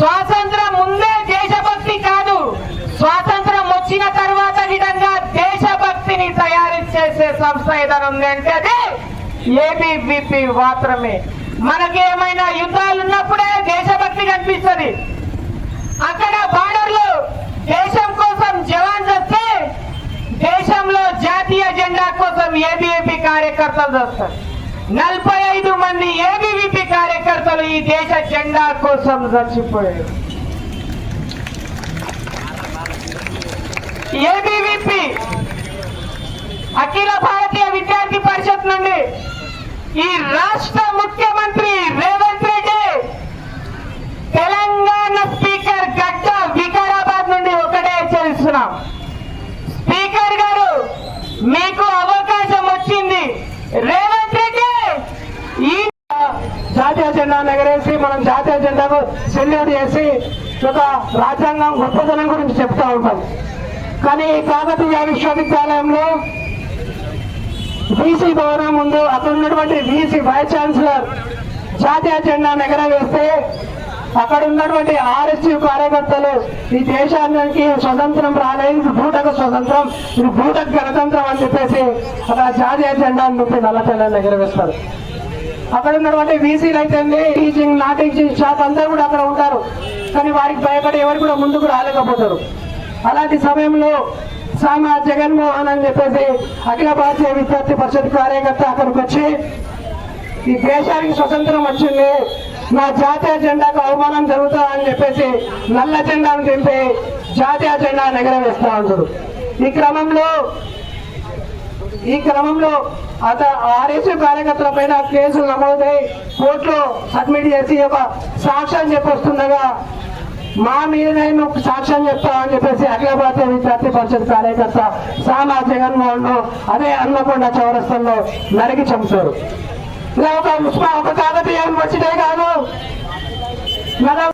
స్వాతంత్రం ముందే దేశభక్తి కాదు. స్వాతంత్రం వచ్చిన తర్వాత విధంగా దేశభక్తిని తయారు చేసే సంస్థ ఏదైనా ఉంది అంటే అది ఏబీవీపీ మాత్రమే. మనకి ఏమైనా యుద్ధాలు ఉన్నప్పుడే దేశభక్తి కనిపిస్తుంది. అక్కడ బార్డర్లు దేశం కోసం జవాన్ వస్తే దేశంలో జాతీయ జెండా కోసం ఏబీవీపీ కార్యకర్తలు వస్తారు. నలభై ఐదు మంది ఏబీవీపీ కార్యకర్తలు ఈ దేశ జెండా కోసం చచ్చిపోయారు. ఏబీవీపీ అఖిల భారతీయ విద్యార్థి పరిషత్ నుండి ఈ రాష్ట్ర ముఖ్యమంత్రి రేవంత్ రెడ్డి తెలంగాణ స్పీకర్ గడ్డ వికారాబాద్ నుండి ఒకటే చేస్తున్నాం స్పీకర్ గారు మీకు అవకాశం వచ్చింది రేవంత్ రెడ్డి ఈ జాతీయ జెండాను ఎగరేసి మనం జాతీయ జెండాకు సెల్యూట్ చేసి ఒక రాజ్యాంగం గొప్పతనం గురించి చెప్తా ఉంటాం. కానీ కాకతీయ విశ్వవిద్యాలయంలో బీసీ భవనం ముందు అక్కడ ఉన్నటువంటి బీసీ వైస్ ఛాన్సలర్ జాతీయ జెండాను ఎగరవేస్తే అక్కడ ఉన్నటువంటి ఆర్ఎస్యు కార్యకర్తలు ఈ దేశానికి స్వతంత్రం రాలేదు ఇది భూటక స్వతంత్రం ఇది భూటకు గణతంత్రం అని చెప్పేసి అక్కడ జాతీయ జెండాను నొప్పి నల్ల జెండాను ఎగరవేస్తారు అక్కడ ఉన్నటువంటి బీసీలు అయితే టీచింగ్ నా టీచింగ్ స్టాఫ్ అందరూ కూడా అక్కడ ఉంటారు. కానీ వారికి భయపడి ఎవరు కూడా ముందుకు రాలేకపోతారు. అలాంటి సమయంలో సామా జగన్మోహన్ అని చెప్పేసి అఖిల భారతీయ విద్యార్థి పరిషత్ కార్యకర్త అక్కడికి వచ్చి ఈ దేశానికి స్వతంత్రం వచ్చింది. నా జాతీయ జెండాకు అవమానం జరుగుతా అని చెప్పేసి నల్ల జెండాను దింపి జాతీయ జెండా ఎగరవేస్తా ఉంటారు. ఈ క్రమంలో ఈ క్రమంలో అత ఆర్ఎస్యూ కార్యకర్తల పైన కేసులు నమోదై కోర్టులో సబ్మిట్ చేసి ఒక సాక్ష్యం చెప్పొస్తుండగా మా మీద నువ్వు సాక్ష్యం చెప్తామని చెప్పేసి అఖిల విద్యార్థి పరిషత్ కార్యకర్త సానా జగన్మోహన్ అదే అన్నకొండ చౌరస్థంలో నరికి చంపుతారు ఇలా ఒక ఉస్మా ఒక కాకతీయ యూనివర్సిటీ కాదు. మన